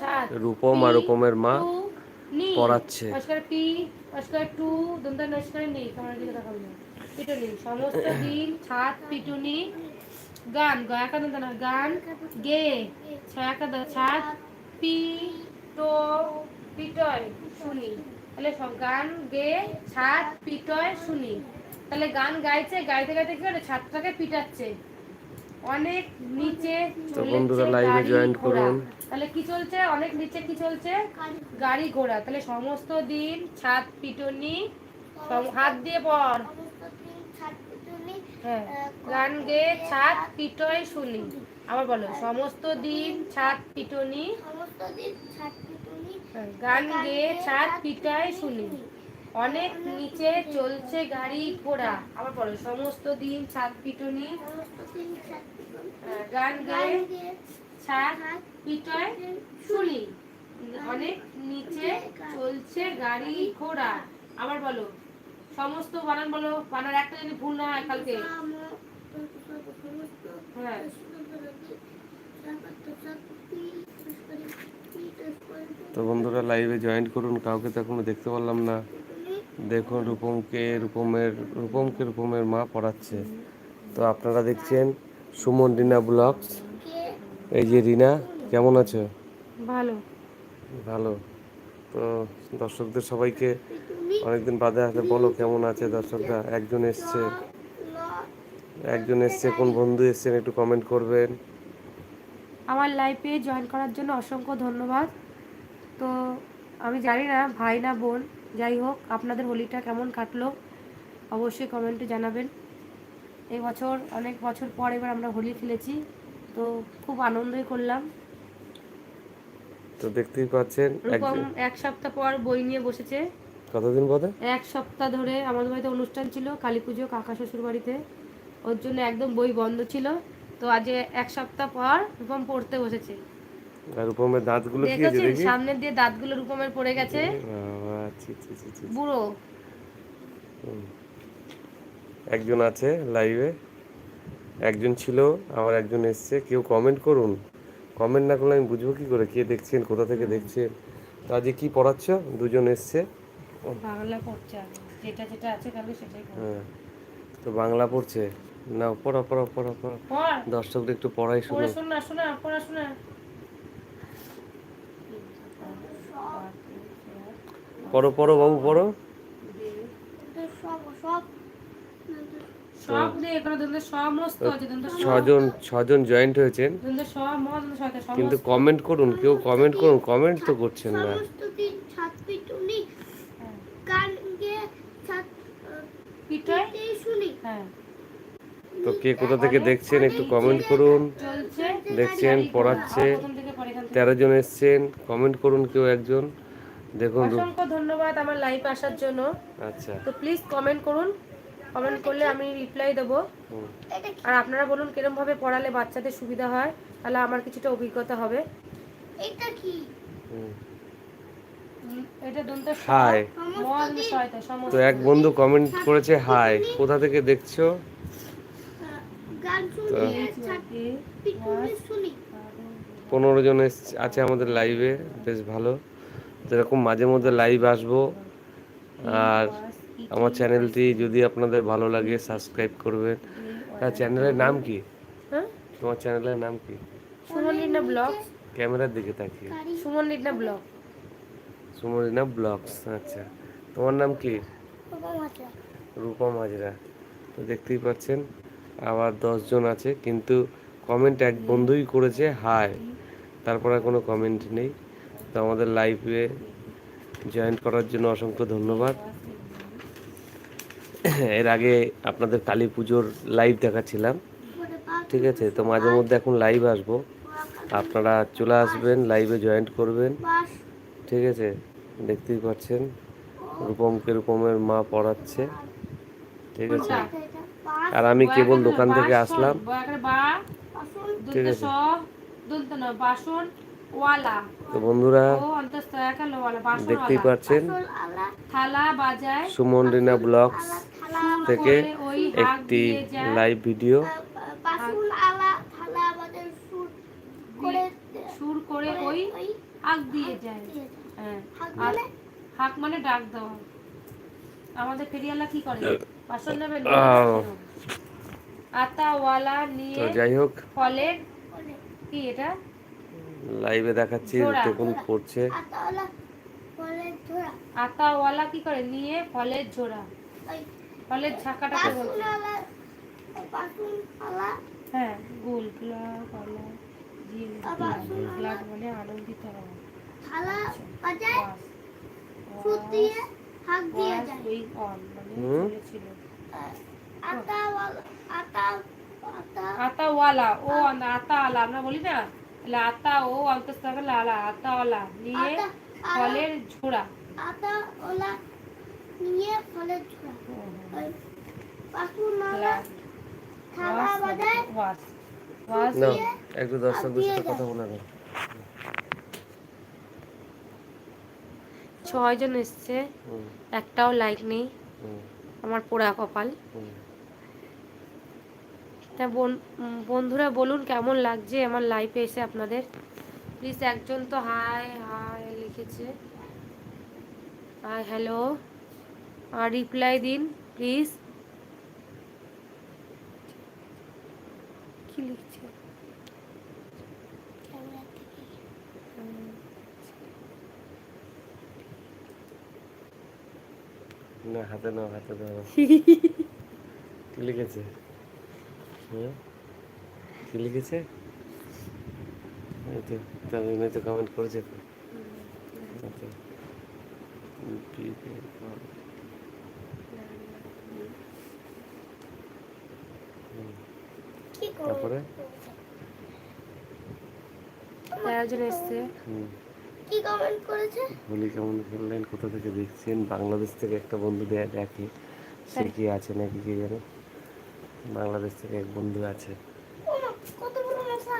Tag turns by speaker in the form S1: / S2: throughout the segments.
S1: ছাদ
S2: রূপম আর রূপমের মা পড়াচ্ছে।
S1: সমস্ত দিন ছাদ পিটুনি গান গয়াকা না গান। গে ছয়াকা ছাদ পি টো পিটয় শুনি। তাহলে সব গান গে ছাদ পিটয় শুনি। তাহলে গান গাইছে গাইতে গাইতে কি করে ছাদটাকে পিটাচ্ছে। অনেক নিচে
S2: তো বন্ধুরা লাইভে
S1: গাড়ি
S2: জয়েন
S1: ঘোড়া।
S2: করুন।
S1: তাহলে কি চলছে? অনেক নিচে কি চলছে? গাড়ি ঘোড়া। তাহলে সমস্ত দিন ছাদ পিটুনি হাত দিয়ে পড় হ্যাঁ গান গে ছাদ পিটয় শুনি। আবার বলো সমস্ত দিন ছাদ পিটুনি। হ্যাঁ, গান গে ছাদ পিটায় শুনি। অনেক নিচে চলছে গাড়ি ঘোড়া। আবার বলো সমস্ত দিন ছাদ পিটুনি। গান গে ছাদ, পিটয় শুনি অনেক নিচে চলছে গাড়ি ঘোড়া। আবার বলো, সমস্ত বানান বলো বানান একটা যদি ভুল না হয় কালকে। হ্যাঁ।
S2: তো বন্ধুরা লাইভে জয়েন করুন, কাউকে তো এখনও দেখতে পারলাম না। দেখুন রূপমকে, রূপমের রূপমকে রূপমের মা পড়াচ্ছে। তো আপনারা দেখছেন সুমন রিনা ব্লগস। এই যে রিনা কেমন আছো?
S1: ভালো।
S2: ভালো। তো দর্শকদের সবাইকে অনেকদিন বাদে আসলে বলো কেমন আছে দর্শকরা? একজন এসছে। একজন এসছে কোন বন্ধু এসছেন একটু কমেন্ট করবেন।
S1: আমার লাইফে জয়েন করার জন্য অসংখ্য ধন্যবাদ। তো আমি জানি না ভাই না বোন যাই হোক আপনাদের হোলিটা কেমন কাটলো? অবশ্যই কমেন্টে জানাবেন। এই বছর অনেক বছর পর এবার আমরা হোলি খেলেছি তো খুব আনন্দই করলাম।
S2: তো দেখতেই পাচ্ছেন
S1: রূপম এক সপ্তাহ পর বই নিয়ে বসেছে।
S2: কতদিন বাদে
S1: এক সপ্তাহ ধরে আমাদের বাড়িতে অনুষ্ঠান ছিল কালী পুজো কাকা শ্বশুর বাড়িতে। ওর জন্য একদম বই বন্ধ ছিল তো আজ এক সপ্তাহ পর রূপম পড়তে বসেছে।
S2: রূপমের দাঁতগুলো কি
S1: দেখেছেন?
S2: দেখি?
S1: সামনের দিয়ে দাঁতগুলো রূপমের পড়ে গেছে। বুড়ো।
S2: একজন আছে লাইভে একজন ছিল আমার একজন এসছে। কেউ কমেন্ট করুন। কমেন্ট না করলে আমি বুঝব কি করে কে দেখছেন কোথা থেকে দেখছেন তো আজকে কি পড়াচ্ছ? দুজন এসছে।
S1: বাংলা পড়ছে আগে। যেটা যেটা আছে কালকে সেটাই পড়ো।
S2: হ্যাঁ তো বাংলা পড়ছে। না পড়া পড়া পড়া পড়া। দর্শকদের একটু পড়াই
S1: পড়ে
S2: শুনো
S1: শোনা শোনা।
S2: পড়ো পড়ো বাবু পড়ো।
S1: সব নেই এখানে দন্তে সমস্ত আছে দন্তে স
S2: ছজন ছজন জয়েন্ট হয়েছেন। কিন্তু কমেন্ট করুন কেউ কমেন্ট করুন কমেন্ট তো করছেন না।
S1: হ্যাঁ।
S2: তো কে কোথা থেকে দেখছেন একটু কমেন্ট করুন। দেখছেন পড়াচ্ছে।
S1: প্রথম থেকে পড়ে এখান থেকে।
S2: তেরো জন এসছেন কমেন্ট করুন কেউ একজন। দেখুন
S1: অসংখ্য ধন্যবাদ আমার লাইভ আসার জন্য।
S2: আচ্ছা।
S1: তো প্লিজ কমেন্ট করুন। কমেন্ট করলে আমি রিপ্লাই দেবো। আর আপনারা বলুন কিরম ভাবে পড়ালে বাচ্চাদের সুবিধা হয় তাহলে আমার কিছুটা অভিজ্ঞতা হবে।
S3: এটা কি?
S1: এটা দন্ত
S2: হাই তো এক বন্ধু কমেন্ট করেছে হাই কোথা থেকে দেখছ?
S3: শুনি
S2: পনেরো জন আছে আমাদের লাইভে বেশ ভালো। তো এরকম মাঝে মধ্যে লাইভ আসব। আর আমার চ্যানেলটি যদি আপনাদের ভালো লাগে সাবস্ক্রাইব করবেন। আর চ্যানেলের নাম কি?
S1: হ্যাঁ?
S2: তোমার চ্যানেলের নাম কি?
S1: সুমন ব্লগ।
S2: ক্যামেরার দিকে তাকিয়ে।
S1: সুমন লিডনা ব্লগ।
S2: সুমরিনা ব্লগস আচ্ছা। তোমার নাম কি? রূপম হাজরা। তো দেখতেই পাচ্ছেন আবার দশজন আছে কিন্তু কমেন্ট এক বন্ধুই করেছে হাই তারপরে কোনো কমেন্ট নেই। তো আমাদের লাইভে জয়েন করার জন্য অসংখ্য ধন্যবাদ। এর আগে আপনাদের কালী পুজোর লাইভ দেখাচ্ছিলাম। ঠিক আছে, তো মাঝে মধ্যে এখন লাইভ আসব। আপনারা চলে আসবেন লাইভে জয়েন্ট করবেন। ঠিক আছে, দেখতেই পাচ্ছেন রূপমকে রূপমের মা পড়াচ্ছে। ঠিক আছে, আর আমি কেবল দোকান থেকে আসলাম। ঠিক আছে। তো বন্ধুরা, দেখতেই পাচ্ছেন, সুমন রিনা ব্লগস। থেকে একটি লাইভ ভিডিও
S3: সুর করে
S1: ওই দিয়ে যায়। হ্যাঁ
S3: মানে
S1: হাক মানে ডাক দেওয়া। আমাদের ফেরিয়ালা কি করে? বাসন নেবে। আতাওয়ালা নিয়ে
S2: তো যাই হোক।
S1: ফলের কি এটা?
S2: লাইভে দেখাচ্ছি। দেখুন করছে
S3: আতাওয়ালা
S1: কি করে? নিয়ে ফলের ঝোড়া। ফলের ঝাঁকাটাকে বলছে।
S3: বাসনওয়ালা বাসনওয়ালা
S1: হ্যাঁ গোল গ্লাস কলা জিল গ্লাস মানে আনন্দিত হওয়া।
S3: থালা বাজায় ফুট দিয়ে হাত দিয়ে যায়।
S1: উইং অন মানে
S3: আতাওয়ালা আতা আতা
S1: আতাওয়ালা ও আতাওয়ালা আমরা বলি না? তাহলে আতা ও আতাওয়ালা নিয়ে ফলের ঝোড়া।
S3: আতাওয়ালা ফলের ঝোড়া ওই বাসনওয়ালা থালা বাজায়
S1: ওয়াস ওয়াস
S2: না একটু দর্শকদের সাথে কথা বলে নাও।
S1: ছয়জন এসছে। একটাও লাইক নেই। আমার পোড়া কপাল। তা বোন- বন্ধুরা বলুন কেমন লাগছে আমার লাইফে এসে আপনাদের? প্লিজ একজন তো হাই হাই লিখেছে। হাই হ্যালো রিপ্লাই দিন প্লিজ কি লিখছে?
S2: না হাতে নাও হাতে নাও। কি লিখেছে? হ্যাঁ কি লিখেছে? এই তো তবে এমনি তো কমেন্ট করেছে তো এই তো।
S3: কি
S2: তারপরে
S1: এসছে।
S2: হুম।
S3: কি কমেন্ট করেছে?
S2: হোলি কেমন খেললেন কোথা থেকে দেখছেন? বাংলাদেশ থেকে একটা বন্ধু দেয়া দেখে। সে কি আছে নাকি কি জানে? বাংলাদেশ থেকে এক বন্ধু আছে।
S3: ও মা, কত বড় মশা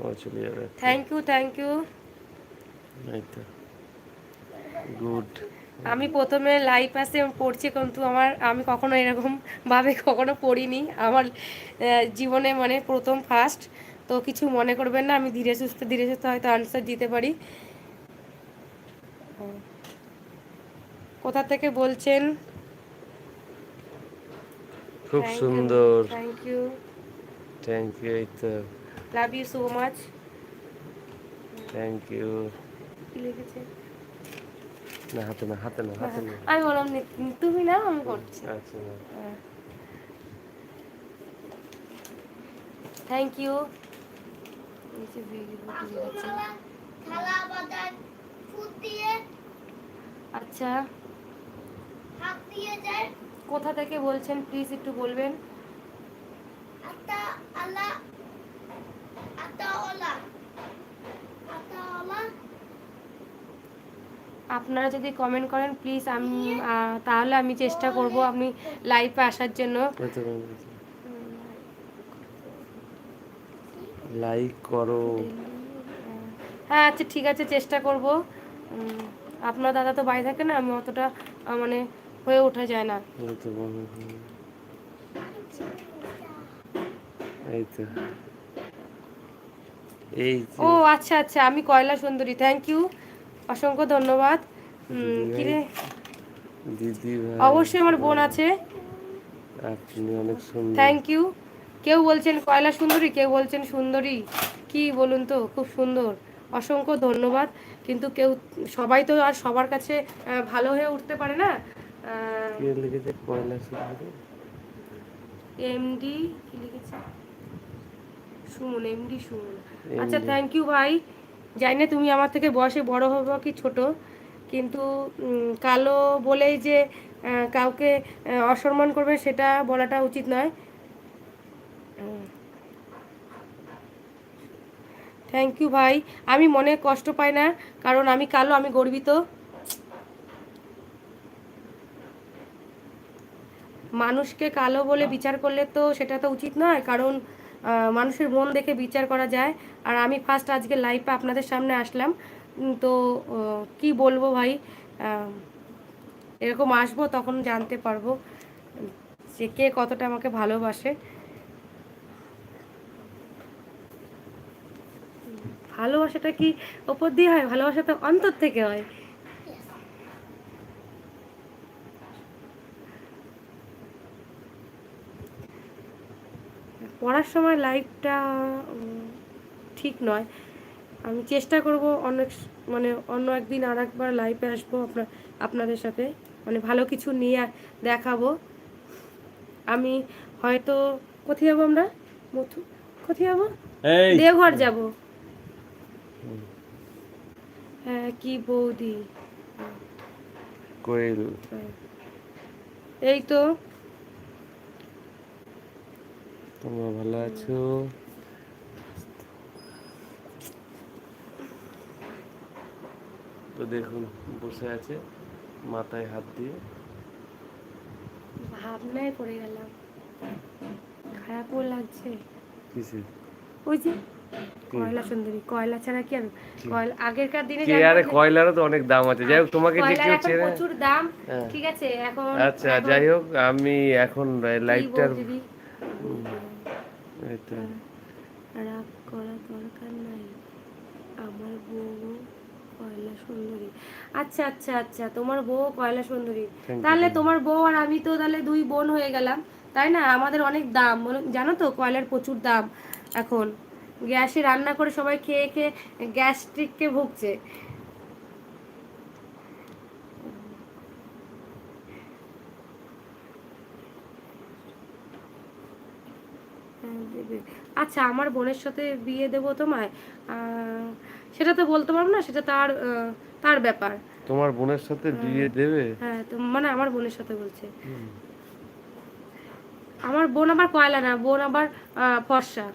S2: ও চলে যাবে।
S1: থ্যাংক ইউ থ্যাংক ইউ
S2: এই তো। গুড
S1: আমি প্রথমে লাইভ আসে পড়ছি কিন্তু আমার আমি কখনো এরকম ভাবে কখনো পড়িনি। আমার জীবনে মানে প্রথম ফার্স্ট তো কিছু মনে করবেন না আমি ধীরে সুস্থ ধীরে সুস্থ হয়তো আনসার দিতে পারি। কোথা থেকে বলছেন?
S2: খুব সুন্দর।
S1: Thank you
S2: thank you
S1: love you so much
S2: thank you
S1: কি লিখেছে?
S2: না হাতে না হাতে না হাতে না।
S1: আমি বললাম নি- তুমি না আমি করছি।
S2: আচ্ছা না
S1: থ্যাংক ইউ আচ্ছা
S3: দিয়ে যায়
S1: কোথা থেকে বলছেন? প্লিজ একটু বলবেন।
S3: আতা আলা আতাওয়ালা আতাওয়ালা
S1: আপনারা যদি কমেন্ট করেন প্লিজ আমি তাহলে আমি চেষ্টা করব আপনি লাইভে আসার জন্য।
S2: লাইক করো।
S1: হ্যাঁ আচ্ছা ঠিক আছে চেষ্টা করব। আপনার দাদা তো বাড়ি থাকে না আমি অতটা মানে হয়ে ওঠা যায় না।
S2: এই যে।
S1: ও আচ্ছা আচ্ছা আমি কয়লা সুন্দরী থ্যাংক ইউ অসংখ্য ধন্যবাদ।
S2: দিদি
S1: অবশ্যই আমার বোন আছে।
S2: আপনি অনেক সুন্দর।
S1: থ্যাংক ইউ কেউ বলছেন কয়লা সুন্দরী কেউ বলছেন সুন্দরী। কি বলুন তো খুব সুন্দর। অসংখ্য ধন্যবাদ। কিন্তু কেউ সবাই তো আর সবার কাছে ভালো হয়ে উঠতে পারে না। এমডি কি লিখেছে সুমন এমডি সুমন। আচ্ছা থ্যাংক ইউ ভাই। জানি না তুমি আমার থেকে বয়সে বড় হব কি ছোট, কিন্তু কালো বলেই যে কাউকে অসম্মান করবে সেটা বলাটা উচিত নয়। থ্যাংক ইউ ভাই। আমি মনে কষ্ট পাই না, কারণ আমি কালো, আমি গর্বিত। মানুষকে কালো বলে বিচার করলে তো সেটা তো উচিত নয়, কারণ মানুষের মন দেখে বিচার করা যায়। আর আমি ফার্স্ট আজকে লাইভে আপনাদের সামনে আসলাম। তো কি বলব ভাই? এরকম আসব তখন জানতে পারব যে কে কতটা আমাকে ভালোবাসে। ভালোবাসাটা কি ওপর দিয়ে হয়? ভালোবাসা তো অন্তর থেকে হয়। পড়ার সময় লাইফটা ঠিক নয়। আমি চেষ্টা করব অনেক মানে অন্য একদিন আর একবার লাইভে আসব আপনার আপনাদের সাথে। মানে ভালো কিছু নিয়ে দেখাবো। আমি হয়তো কোথায় যাব আমরা? মথু কোথায় যাব?
S2: এই।
S1: দেওঘর যাব। হ্যাঁ কি বৌদি।
S2: কোয়েল।
S1: এই তো।
S2: তোমরা ভালো আছো? তো দেখুন বসে আছে মাথায় হাত দিয়ে।
S1: ভাবনায় পড়ে গেলাম। খারাপও লাগছে।
S2: কিসে
S1: ওই যে কয়লা সুন্দরী কয়লা ছাড়া কি আর কয়লা? আগেরকার দিনে
S2: কে আরে কয়লারও তো অনেক দাম আছে। যাই হোক তোমাকে যে কেউ চেনে
S1: প্রচুর দাম।
S2: হ্যাঁ।
S1: ঠিক আছে এখন
S2: আচ্ছা যাই হোক আমি এখন লাইভটার? এটা
S1: রাগ করা দরকার নাই। আমার বউ কয়লা সুন্দরী। আচ্ছা আচ্ছা আচ্ছা তোমার বউ কয়লা সুন্দরী। তাহলে তোমার বউ আর আমি তো তাহলে দুই বোন হয়ে গেলাম। তাই না? আমাদের অনেক দাম। জানো তো কয়লার প্রচুর দাম। এখন গ্যাসে রান্না করে সবাই খেয়ে খেয়ে গ্যাস্ট্রিককে ভুগছে। আচ্ছা আমার বোনের সাথে বিয়ে দেবো তোমায়? সেটা তো বলতে পারব না সেটা তার তার ব্যাপার।
S2: তোমার বোনের সাথে বিয়ে দেবে?
S1: হ্যাঁ তো মানে আমার বোনের সাথে বলছে। আমার বোন আবার কয়লা না বোন আবার ফর্সা।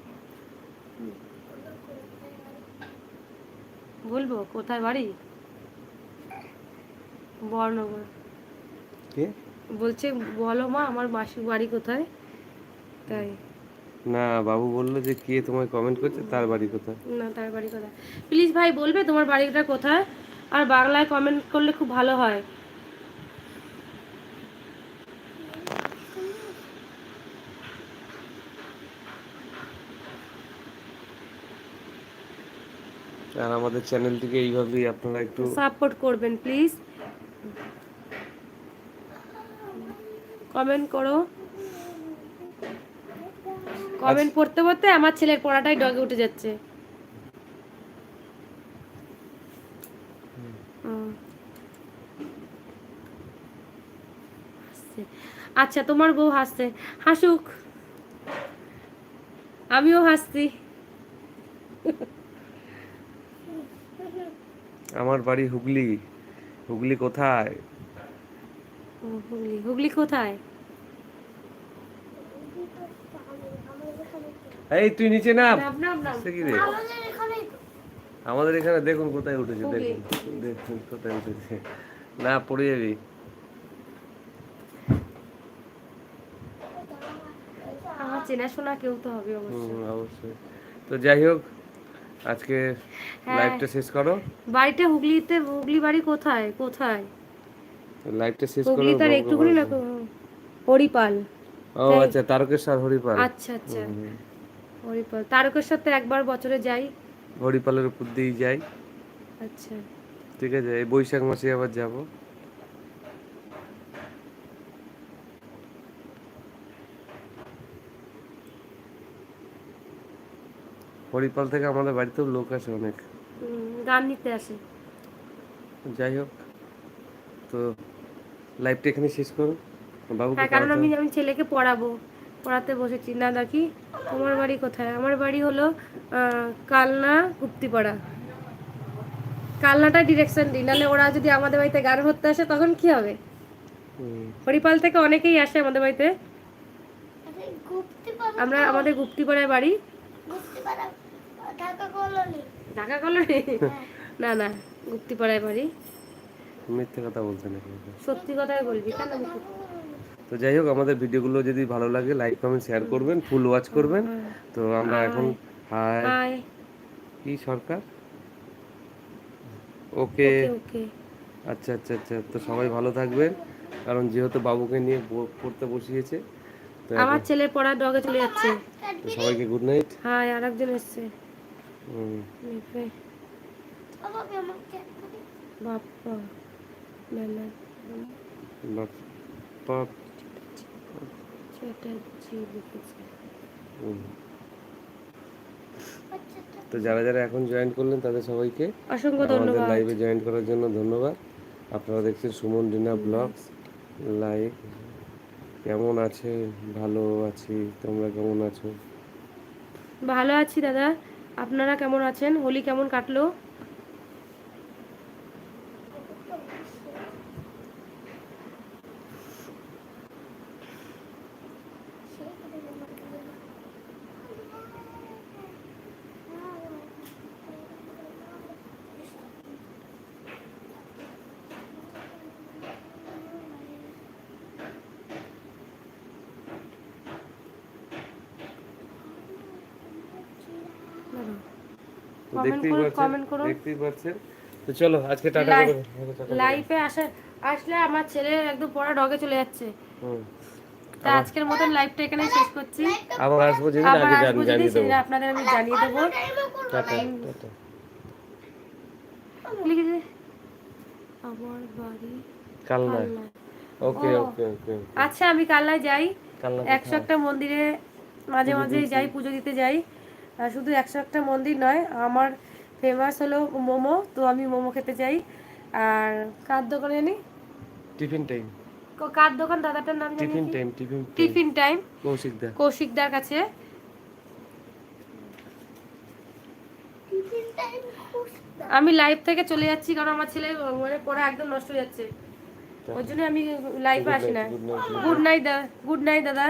S1: বলব কোথায় বাড়ি? বর্ণগর।
S2: কে?
S1: বলছে বলো মা আমার মাসির বাড়ি কোথায়? তাই।
S2: না বাবু বলল যে কে তোমায় কমেন্ট করছে তার বাড়ি কোথায়?
S1: না তার বাড়ি কোথায়? প্লিজ ভাই বলবে তোমার বাড়িটা কোথায়? আর বাংলায় কমেন্ট করলে খুব ভালো হয়।
S2: আর আমাদের চ্যানেলটিকে এইভাবেই আপনারা একটু
S1: সাপোর্ট করবেন প্লিজ কমেন্ট করো। কমেন্ট পড়তে পড়তে আমার ছেলের পড়াটাই ডগে উঠে যাচ্ছে। আচ্ছা তোমার বউ হাসছে। হাসুক। আমিও হাসছি।
S2: আমার বাড়ি হুগলি। হুগলি কোথায়?
S1: হুগলি। হুগলি কোথায়?
S2: এই তুই নিচে নাম।
S3: আমাদের এখানে
S2: দেখুন কোথায় উঠেছে দেখুন। দেখুন কোথায় উঠেছে। না পড়ে যাবি।
S1: চেনাশোনা কেউ তো হবে অবশ্য
S2: অবশ্যই। তো যাই হোক আজকে
S1: হ্যাঁ।
S2: লাইভটা শেষ করো।
S1: বাড়িটা হুগলিতে হুগলি বাড়ি কোথায়? কোথায়?
S2: লাইভটা শেষ করো
S1: হুগলি তার একটুখানি হরিপাল।
S2: ও আচ্ছা তারকেশ্বর হরিপাল।
S1: আচ্ছা আচ্ছা। হরিপাল। তারকেশ্বর তো একবার বছরে যাই?
S2: হরিপালের উপর দিয়েই যাই।
S1: আচ্ছা।
S2: ঠিক আছে এই বৈশাখ মাসে আবার যাব। হরিপাল থেকে আমাদের বাড়িতেও লোক আসে অনেক।
S1: গান নিতে আসে।
S2: যাই হোক তো লাইভটা এখানে শেষ করো। বাবুকে
S1: হ্যাঁ কারণ আমি আমি ছেলেকে পড়াবো। পড়াতে বসেছি। না দেখি তোমার বাড়ি কোথায়? আমার বাড়ি হলো কালনা গুপ্তিপাড়া। কালনাটা ডিরেকশন দিই নাহলে ওরা যদি আমাদের বাড়িতে গান করতে আসে তখন কি হবে? হরিপাল থেকে অনেকেই আসে আমাদের বাড়িতে। আমরা আমাদের গুপ্তিপাড়ায় বাড়ি।
S3: ঢাকা কলোনি।
S1: না না গুপ্তিপাড়ায় বাড়ি।
S2: মিথ্যে কথা বলতে নাকি
S1: সত্যি কথাই বলবি। কেন?
S2: তো যাই হোক আমাদের ভিডিওগুলো যদি ভালো লাগে লাইক কমেন্ট শেয়ার করবেন ফুল ওয়াচ করবেন। তো আমরা এখন হাই। কি সরকার? ওকে আচ্ছা আচ্ছা আচ্ছা। তো সবাই ভালো থাকবেন। কারণ যেহেতু বাবুকে নিয়ে পড়তে বসিয়েছে তো
S1: আমার ছেলে পড়া ডগে চলে যাচ্ছে।
S2: তো সবাইকে গুড নাইট
S1: হাই আর একজন এসছে। বাপ্পা।
S2: বাপ্পা।
S1: চ্যাটার্জি লিখেছে।
S2: হুম।
S3: আচ্ছা, আচ্ছা।
S2: তো যারা যারা এখন জয়েন করলেন তাদের সবাইকে
S1: অসংখ্য ধন্যবাদ।
S2: লাইভে জয়েন করার জন্য ধন্যবাদ। আপনারা দেখছেন সুমন ডিনা ব্লগস লাইভ কেমন আছে? ভালো আছি তোমরা কেমন আছো?
S1: ভালো আছি দাদা। আপনারা কেমন আছেন? হোলি কেমন কাটলো?
S2: তো দেখতেই পাচ্ছেন দেখতেই পাচ্ছেন। তো চলো আজকে টাটা করে
S1: আসা আসলে আমার ছেলে একদম পড়া ডগে চলে যাচ্ছে। তা আজকের মতন লাইভটা এখানে শেষ করছি।
S2: আবার আসব যেদিন আগে জানিয়ে দেবো।
S1: আপনাদের আমি জানিয়ে দেবো।
S2: টাটা। টাটা।
S1: লিখেছে আমার বাড়ি
S2: কালনায়। ওকে ওকে ওকে
S1: আচ্ছা আমি কালনায় যাই। একশো একটা মন্দিরে মাঝে মাঝে যাই পুজো দিতে যাই। শুধু একশো একটা মন্দির নয় আমার ফেমাস হলো মোমো তো আমি মোমো খেতে চাই। আর কার দোকানে জানি?
S2: Tiffin time.
S1: কার দোকান? দাদাটার নাম জানি
S2: tiffin time tiffin time.
S1: Tiffin time.
S2: Koushik da
S1: কৌশিকদার কাছে।
S3: টিফিন টাইম করছি
S1: আমি লাইভ থেকে চলে যাচ্ছি কারণ আমার ছেলে মানে পড়া একদম নষ্ট হয়ে যাচ্ছে। ওই জন্য আমি লাইভে আসি না।
S2: গুড নাইট
S1: দাদা। গুড নাইট দাদা